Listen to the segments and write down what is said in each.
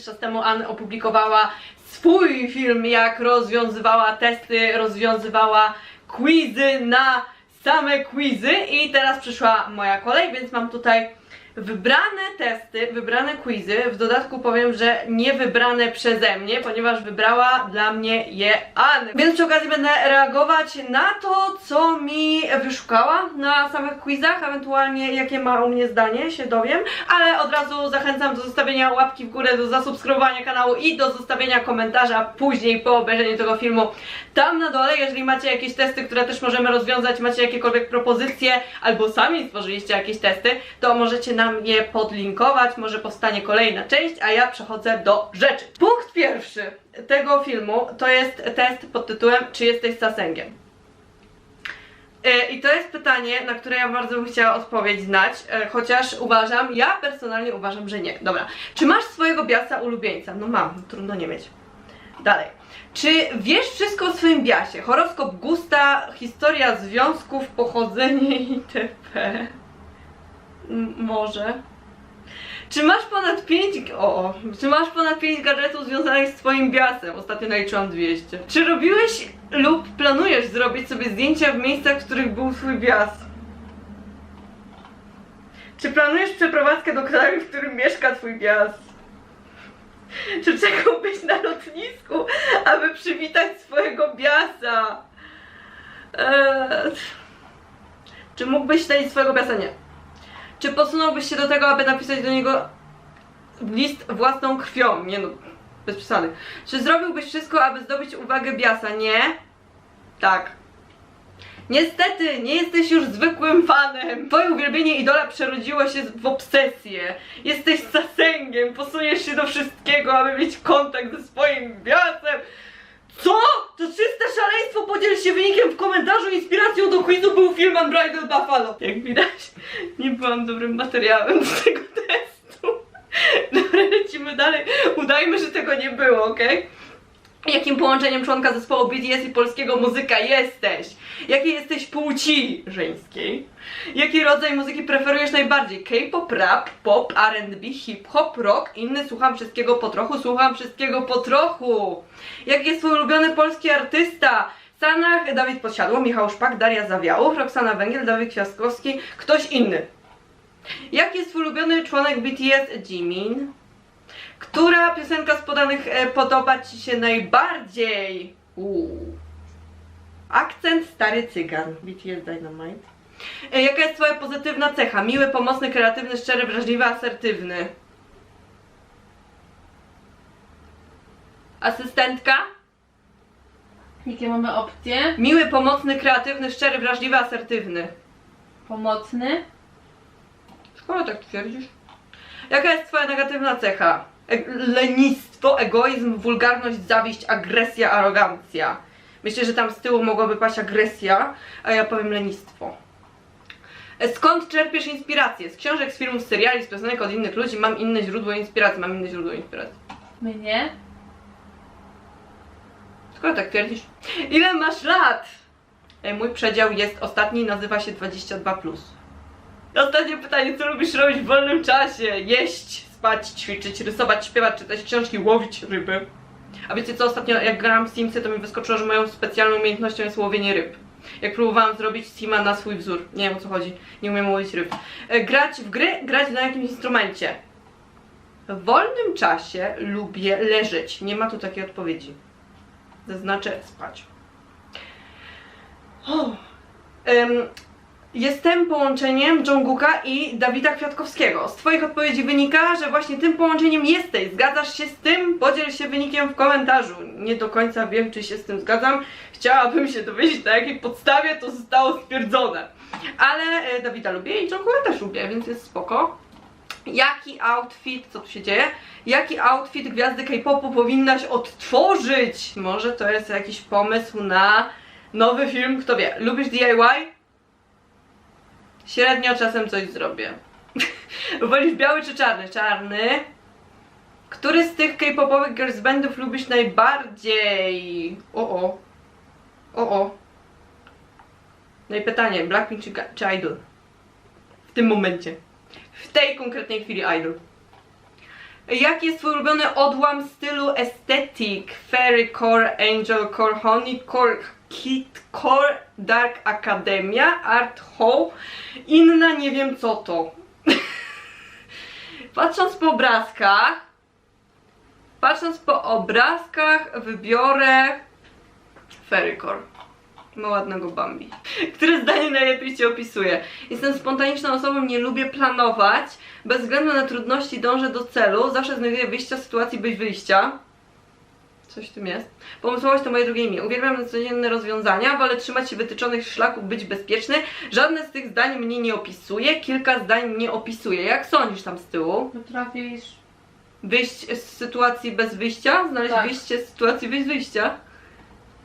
jakiś czas temu Ann opublikowała swój film, jak rozwiązywała testy, rozwiązywała quizy na same quizy. I teraz przyszła moja kolej, więc mam tutaj wybrane testy, wybrane quizy, w dodatku powiem, że nie wybrane przeze mnie, ponieważ wybrała dla mnie je Ann. Więc przy okazji będę reagować na to, co mi wyszukała na samych quizach, ewentualnie jakie ma u mnie zdanie, się dowiem, ale od razu zachęcam do zostawienia łapki w górę, do zasubskrybowania kanału i do zostawienia komentarza później po obejrzeniu tego filmu tam na dole, jeżeli macie jakieś testy, które też możemy rozwiązać, macie jakiekolwiek propozycje, albo sami stworzyliście jakieś testy, to możecie nam je podlinkować, może powstanie kolejna część, a ja przechodzę do rzeczy. Punkt pierwszy tego filmu to jest test pod tytułem Czy jesteś sasengiem? E, I to jest pytanie, na które ja bardzo bym chciała odpowiedź znać, e, chociaż uważam, ja personalnie uważam, że nie. Dobra, czy masz swojego biasa ulubieńca? No mam, trudno nie mieć. Dalej. Czy wiesz wszystko o swoim biasie? Horoskop gusta, historia związków, pochodzenie itp. Może. Czy masz ponad 5 o, o, czy masz ponad 5 gadżetów związanych z twoim biasem? Ostatnio naliczyłam 200. Czy robiłeś lub planujesz zrobić sobie zdjęcia w miejscach, w których był twój bias? Czy planujesz przeprowadzkę do kraju, w którym mieszka twój bias? Czy czekałbyś na lotnisku, aby przywitać swojego biasa? Eee, czy mógłbyś śledzić swojego biasa? Nie. Czy posunąłbyś się do tego, aby napisać do niego list własną krwią? Nie no, bez przesady. Czy zrobiłbyś wszystko, aby zdobyć uwagę biasa? Nie. Tak. Niestety, nie jesteś już zwykłym fanem. Twoje uwielbienie idola przerodziło się w obsesję. Jesteś sasęgiem, posuniesz się do wszystkiego, aby mieć kontakt ze swoim biasem. Co? To czyste szaleństwo, podziel się wynikiem w komentarzu. Inspiracją do quizu był film Unbridled Buffalo. Jak widać, nie byłam dobrym materiałem do tego testu. Dobra, lecimy dalej. Udajmy, że tego nie było, okej? Jakim połączeniem członka zespołu BTS i polskiego muzyka jesteś? Jakiej jesteś płci żeńskiej? Jaki rodzaj muzyki preferujesz najbardziej? K-pop, rap, pop, R&B, hip-hop, rock? Inny słucham wszystkiego po trochu, słucham wszystkiego po trochu. Jaki jest twój ulubiony polski artysta? Sanach, Dawid Podsiadło, Michał Szpak, Daria Zawiałów, Roxana Węgiel, Dawid Kwiatkowski, ktoś inny. Jaki jest twój ulubiony członek BTS? Jimin. Która piosenka z podanych e, podoba Ci się najbardziej? Uuu. Akcent stary cygan. BTS Dynamite. E, jaka jest Twoja pozytywna cecha? Miły, pomocny, kreatywny, szczery, wrażliwy, asertywny. Asystentka? Jakie mamy opcje? Miły, pomocny, kreatywny, szczery, wrażliwy, asertywny. Pomocny. Skoro tak twierdzisz? Jaka jest twoja negatywna cecha? Lenistwo, egoizm, wulgarność, zawiść, agresja, arogancja. Myślę, że tam z tyłu mogłaby paść agresja, a ja powiem lenistwo. E, Skąd czerpiesz inspirację? Z książek, z filmów, z seriali, z piosenek od innych ludzi? Mam inne źródło inspiracji, mam inne źródło inspiracji. Mnie. Skoro tak twierdzisz? Ile masz lat? E, Mój przedział jest ostatni, nazywa się 22+. Ostatnie pytanie, co lubisz robić w wolnym czasie? Jeść, spać, ćwiczyć, rysować, śpiewać, czytać książki, łowić ryby. A wiecie co, ostatnio jak grałam w Simsy, to mi wyskoczyło, że moją specjalną umiejętnością jest łowienie ryb. Jak próbowałam zrobić Sima na swój wzór. Nie wiem o co chodzi, nie umiem łowić ryb. E, Grać w gry, grać na jakimś instrumencie. W wolnym czasie lubię leżeć. Nie ma tu takiej odpowiedzi. Zaznaczę spać. O. Em, jestem połączeniem Jungkooka i Dawida Kwiatkowskiego. Z Twoich odpowiedzi wynika, że właśnie tym połączeniem jesteś. Zgadzasz się z tym? Podziel się wynikiem w komentarzu. Nie do końca wiem, czy się z tym zgadzam. Chciałabym się dowiedzieć, na jakiej podstawie to zostało stwierdzone. Ale e, Dawida lubię i Jungkooka też lubię, więc jest spoko. Jaki outfit, co tu się dzieje? Jaki outfit gwiazdy K-popu powinnaś odtworzyć? Może to jest jakiś pomysł na nowy film, kto wie. Lubisz DIY? Średnio czasem coś zrobię. Wolisz biały czy czarny? Czarny. Który z tych K-popowych girls bandów lubisz najbardziej? O o. O o. No i pytanie, Blackpink czy, czy Idol? W tym momencie. W tej konkretnej chwili Idol. Jaki jest twój ulubiony odłam stylu aesthetic? Fairy Core, Angel Core, Honey Core, Kit Core, Dark Academia, Art Hall, inna nie wiem co to. Patrząc po obrazkach, patrząc po obrazkach wybiorę Fairy Core. Ma ładnego Bambi. Które zdanie najlepiej Cię opisuje? Jestem spontaniczną osobą, nie lubię planować. Bez względu na trudności dążę do celu. Zawsze znajduję wyjścia z sytuacji bez wyjścia. Coś w tym jest. Pomysłowość to moje drugie imię. Uwielbiam codzienne rozwiązania, wolę trzymać się wytyczonych szlaków, być bezpieczny. Żadne z tych zdań mnie nie opisuje, kilka zdań mnie opisuje. Jak sądzisz tam z tyłu? Potrafisz. Wyjść z sytuacji bez wyjścia? Znaleźć Tak. wyjście z sytuacji bez wyjścia?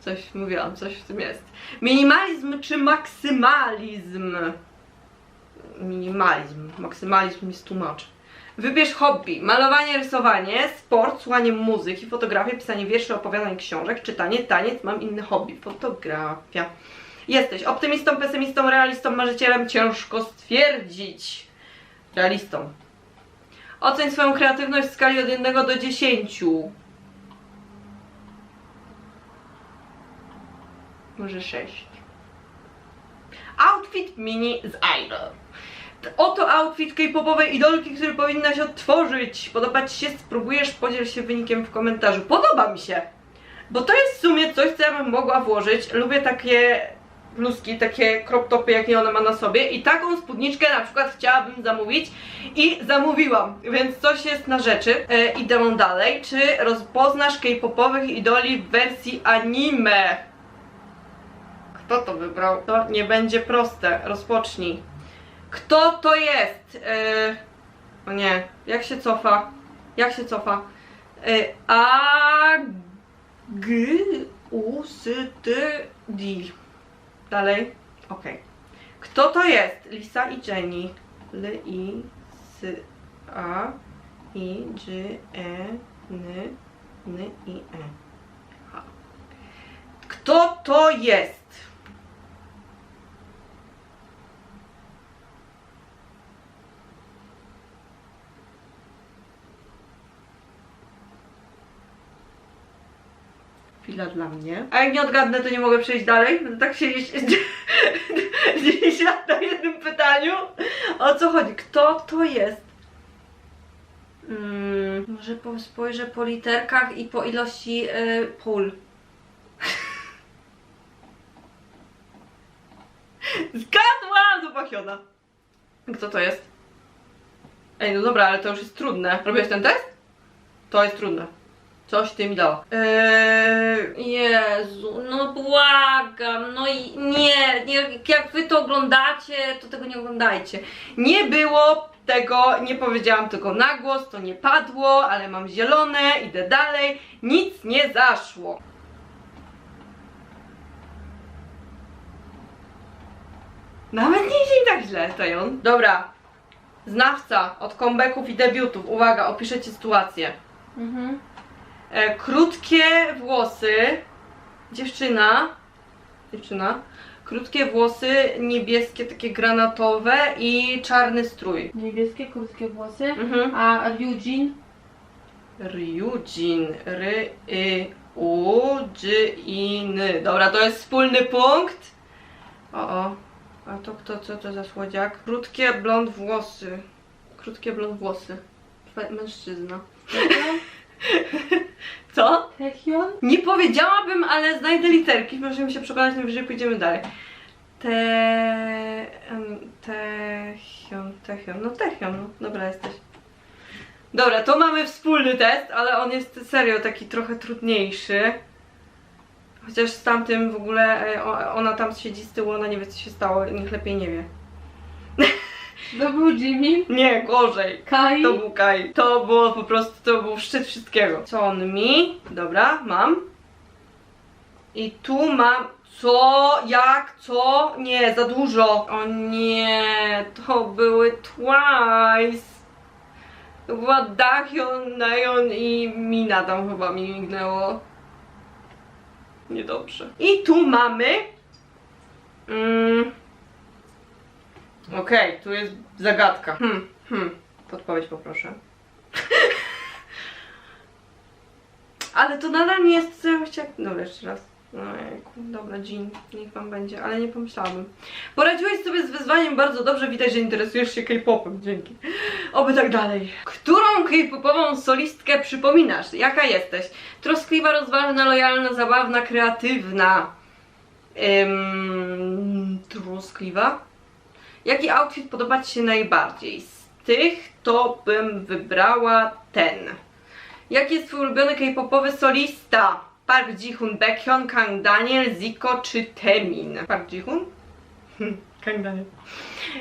Coś mówiłam, coś w tym jest. Minimalizm czy maksymalizm? Minimalizm. Maksymalizm jest tłumacz. Wybierz hobby. Malowanie, rysowanie, sport, słuchanie muzyki, fotografia, pisanie wierszy, opowiadań, książek, czytanie, taniec. Mam inne hobby. Fotografia. Jesteś optymistą, pesymistą, realistą, marzycielem. Ciężko stwierdzić. Realistą. Oceń swoją kreatywność w skali od 1 do 10. Może 6. Outfit mini z Idol. Oto outfit k-popowej idolki, który powinnaś odtworzyć. Podoba Ci się? Spróbujesz? Podziel się wynikiem w komentarzu. Podoba mi się. Bo to jest w sumie coś, co ja bym mogła włożyć. Lubię takie bluzki, takie crop topy, jakie ona ma na sobie. I taką spódniczkę na przykład chciałabym zamówić. I zamówiłam, więc coś jest na rzeczy. E, idę dalej. Czy rozpoznasz k-popowych idoli w wersji anime? Kto to wybrał? To nie będzie proste. Rozpocznij. Kto to jest? E, o nie, jak się cofa? Jak się cofa? E, A G U S T D. Dalej. Okej. Kto to jest? Lisa i Jenny. L I S A I G E N N I E. Kto to jest? Chwila dla mnie. A jak nie odgadnę, to nie mogę przejść dalej. Będę tak siedzieć 10 lat na jednym pytaniu. O co chodzi? Kto to jest? Mm, może po, spojrzę po literkach i po ilości y, pól. Zgadłam! To Bachiona. Kto to jest? Ej, no dobra, ale to już jest trudne. Robiłeś ten test? To jest trudne. Coś ty mi dała. Eee, Jezu, no błagam, no i nie, nie, jak wy to oglądacie, to tego nie oglądajcie. Nie było tego, nie powiedziałam tego na głos, to nie padło, ale mam zielone, idę dalej, nic nie zaszło. Nawet nie idzie i tak źle, Tejon. Dobra, znawca od comebacków i debiutów, uwaga, opiszę ci sytuację. Mhm. E, krótkie włosy. Dziewczyna. Dziewczyna. Krótkie włosy, niebieskie, takie granatowe i czarny strój. Niebieskie, krótkie włosy. Mhm. A Eugene? Ryujin. Ry, y, u, dż, i, n. Dobra, to jest wspólny punkt. O, o. A to kto, co to za słodziak? Krótkie blond włosy. Krótkie blond włosy. Mężczyzna. Co? Techion? Nie powiedziałabym, ale znajdę literki. Możemy się przekonać, najwyżej pójdziemy dalej. Te... Techion, techion. No techion, no. Dobra jesteś. Dobra, to mamy wspólny test, ale on jest serio taki trochę trudniejszy. Chociaż z tamtym w ogóle e, ona tam siedzi z tyłu, ona nie wie co się stało, niech lepiej nie wie. To był Jimmy? Nie, gorzej. Kai? To był Kai. To było po prostu, to był szczyt wszystkiego. Co on mi? Dobra, mam. I tu mam. Co? Jak? Co? Nie, za dużo. O nie, to były Twice. To była Dahyun, Nayeon i Mina tam chyba mi mignęło. Niedobrze. I tu mamy. Mm, Okej, tu jest zagadka. Hmm, hmm. Podpowiedź poproszę. Ale to nadal nie jest co ja bym chciała... Dobra, jeszcze raz. No jejku, dobra, Jean, niech wam będzie, ale nie pomyślałabym. Poradziłeś sobie z wyzwaniem bardzo dobrze, widać, że interesujesz się K-popem, dzięki. Oby tak dalej. Którą K-popową solistkę przypominasz? Jaka jesteś? Troskliwa, rozważna, lojalna, zabawna, kreatywna. Ym, troskliwa? Jaki outfit podoba Ci się najbardziej? Z tych to bym wybrała ten. Jaki jest Twój ulubiony K-popowy solista? Park Ji-hoon, Baekhyun, Kang Daniel, Zico czy Temin? Park Ji-hoon? Hm, Kang Daniel.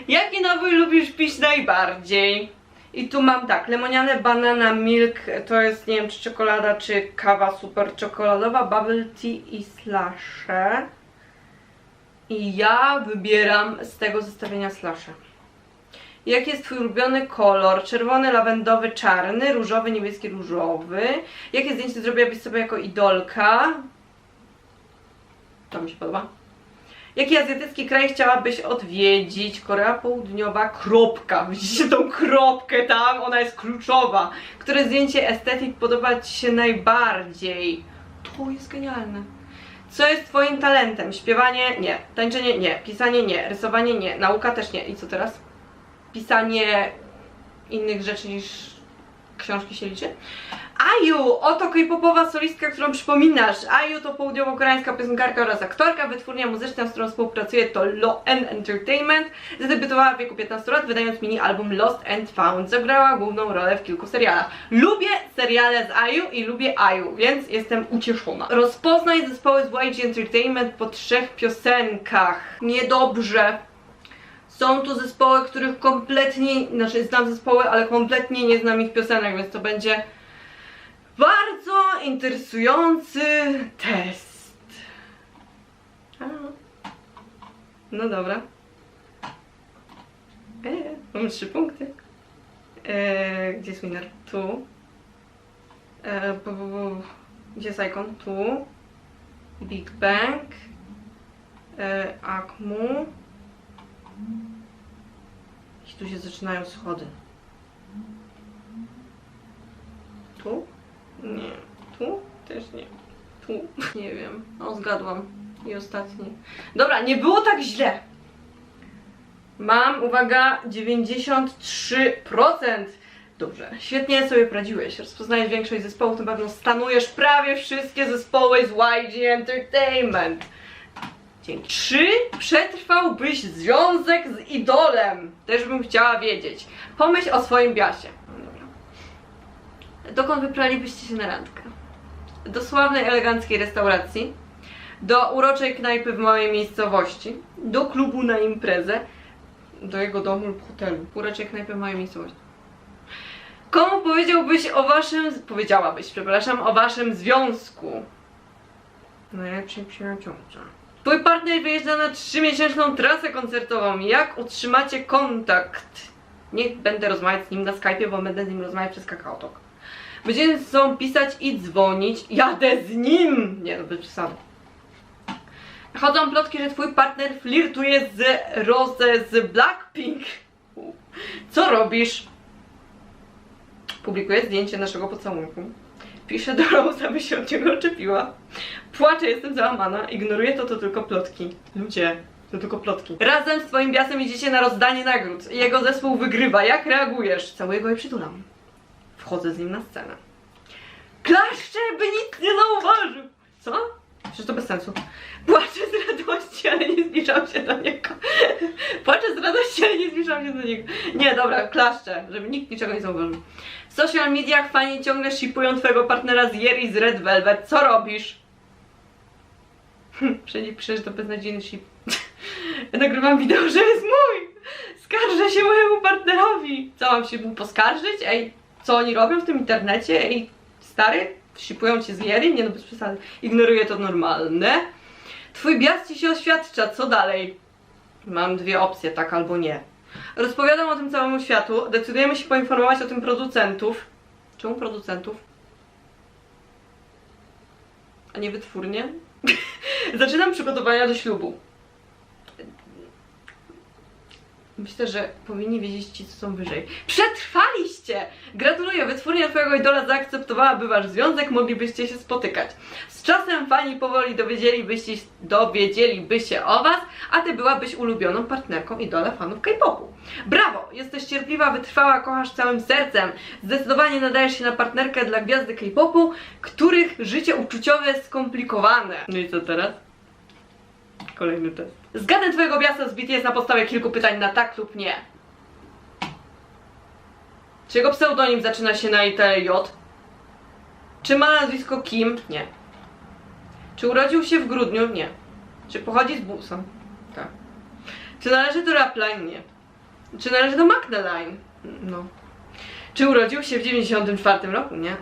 Jaki napój lubisz pić najbardziej? I tu mam tak, lemoniane banana milk, to jest nie wiem czy czekolada, czy kawa super czekoladowa, bubble tea i slashe. I ja wybieram z tego zestawienia slashe. Jaki jest Twój ulubiony kolor? Czerwony, lawendowy, czarny, różowy, niebieski, różowy. Jakie zdjęcie zrobiłabyś sobie jako idolka? To mi się podoba. Jaki azjatycki kraj chciałabyś odwiedzić? Korea Południowa, kropka. Widzicie tą kropkę tam? Ona jest kluczowa. Które zdjęcie estetyk podoba Ci się najbardziej? To jest genialne. Co jest Twoim talentem? Śpiewanie? Nie. Tańczenie? Nie. Pisanie? Nie. Rysowanie? Nie. Nauka też nie. I co teraz? Pisanie innych rzeczy niż książki się liczy? Ayu! Oto K-popowa solistka, którą przypominasz. Ayu to południowo-koreańska piosenkarka oraz aktorka. Wytwórnia muzyczna, z którą współpracuje to Lo-En Entertainment. Zadebiutowała w wieku 15 lat, wydając mini-album Lost and Found. Zagrała główną rolę w kilku serialach. Lubię seriale z Ayu i lubię Ayu, więc jestem ucieszona. Rozpoznaj zespoły z YG Entertainment po trzech piosenkach. Niedobrze. Są tu zespoły, których kompletnie, znaczy znam zespoły, ale kompletnie nie znam ich piosenek, więc to będzie bardzo interesujący test. No dobra. E, mam trzy punkty. E, gdzie jest winner? Tu. E, bu, bu, bu. Gdzie jest icon? Tu. Big Bang. E, Akmu. I tu się zaczynają schody. Tu? Nie. Tu? Też nie. Tu? Nie wiem. O, zgadłam. I ostatni. Dobra, nie było tak źle. Mam, uwaga, 93%. Dobrze, świetnie sobie poradziłeś. Rozpoznajesz większość zespołów, na pewno stanujesz prawie wszystkie zespoły z YG Entertainment. Dzięki. Czy przetrwałbyś związek z idolem? Też bym chciała wiedzieć. Pomyśl o swoim biasie. Dobra. Dokąd wypralibyście się na randkę? Do sławnej, eleganckiej restauracji, do uroczej knajpy w małej miejscowości, do klubu na imprezę, do jego domu lub hotelu. Uroczej knajpy w małej miejscowości. Komu powiedziałbyś o waszym... Powiedziałabyś, przepraszam, o waszym związku? Najlepszej przyjaciółce. Twój partner wyjeżdża na 3-miesięczną trasę koncertową. Jak utrzymacie kontakt? Niech będę rozmawiać z nim na Skype'ie, bo będę z nim rozmawiać przez KakaoTalk. Będziemy ze sobą pisać i dzwonić. Jadę z nim! Nie, to bez przesady. Chodzą plotki, że twój partner flirtuje z Rose z Blackpink. Co robisz? Publikuję zdjęcie naszego pocałunku. Piszę do Rose, aby się od niego odczepiła. Płaczę, jestem załamana. Ignoruję to, to tylko plotki. Ludzie, to tylko plotki. Razem z twoim biasem idziecie na rozdanie nagród. Jego zespół wygrywa. Jak reagujesz? Całuję go i przytulam. Wchodzę z nim na scenę. Klaszczę, by nikt nie zauważył. Co? Przecież to bez sensu. Płaczę z radości, ale nie zbliżam się do niego. Płaczę z radości, ale nie zbliżam się do niego. Nie, dobra, klaszczę, żeby nikt niczego nie zauważył. W social mediach fani ciągle shipują twojego partnera z Jerry z Red Velvet. Co robisz? Że to beznadziejny ship. Ja nagrywam wideo, że jest mój! Skarżę się mojemu partnerowi! Co, mam się mu poskarżyć? Ej, co oni robią w tym internecie? Ej, stary, shipują cię z Jerry? Nie no, bez przesady. Ignoruję to normalne. Twój biast ci się oświadcza, co dalej? Mam dwie opcje, tak albo nie. Rozpowiadam o tym całemu światu. Decydujemy się poinformować o tym producentów. Czemu producentów? A nie wytwórnie? Zaczynam przygotowania do ślubu. Myślę, że powinni wiedzieć ci, co są wyżej. Przetrwaliście! Gratuluję, wytwórnia twojego idola zaakceptowałaby wasz związek, moglibyście się spotykać. Z czasem fani powoli dowiedzieliby się o was, a ty byłabyś ulubioną partnerką idola fanów K-popu. Brawo! Jesteś cierpliwa, wytrwała, kochasz całym sercem. Zdecydowanie nadajesz się na partnerkę dla gwiazdy K-popu, których życie uczuciowe jest skomplikowane. No i co teraz? Kolejny test. Zgadę twojego biasa z BTS na podstawie kilku pytań na tak lub nie. Czy jego pseudonim zaczyna się na literę J? Czy ma nazwisko Kim? Nie. Czy urodził się w grudniu? Nie. Czy pochodzi z Busan? Tak. Czy należy do Rapline? Nie. Czy należy do Magdalene? No. Czy urodził się w 94 roku? Nie.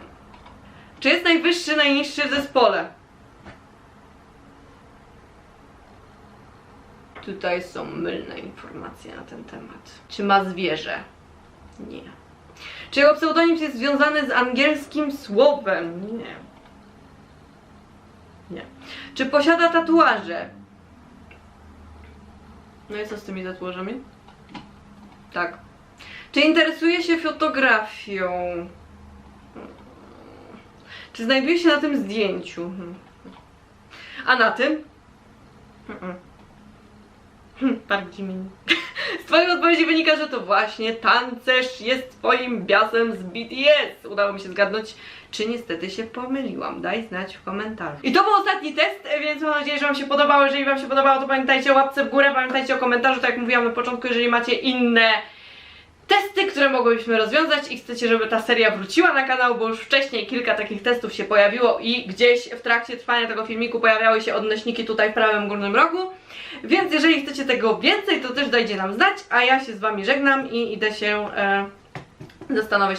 Czy jest najwyższy, najniższy w zespole? Tutaj są mylne informacje na ten temat. Czy ma zwierzę? Nie. Czy jego pseudonim jest związany z angielskim słowem? Nie. Nie. Czy posiada tatuaże? No i co z tymi tatuażami? Tak. Czy interesuje się fotografią? Czy znajduje się na tym zdjęciu? Hmm. A na tym? Mm-mm. Hmm, Park Jimin. Z twojej odpowiedzi wynika, że to właśnie tancerz jest twoim biasem z BTS. Udało mi się zgadnąć, czy niestety się pomyliłam. Daj znać w komentarzu. I to był ostatni test, więc mam nadzieję, że wam się podobało. Jeżeli wam się podobało, to pamiętajcie o łapce w górę, pamiętajcie o komentarzu, tak jak mówiłam na początku, jeżeli macie inne testy, które mogłybyśmy rozwiązać i chcecie, żeby ta seria wróciła na kanał, bo już wcześniej kilka takich testów się pojawiło i gdzieś w trakcie trwania tego filmiku pojawiały się odnośniki tutaj w prawym górnym rogu. Więc jeżeli chcecie tego więcej, to też dajcie nam znać, a ja się z wami żegnam i idę się e,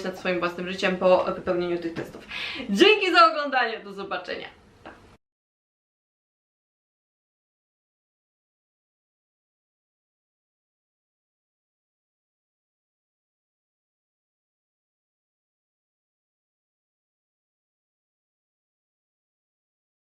nad swoim własnym życiem po wypełnieniu tych testów. Dzięki za oglądanie, do zobaczenia.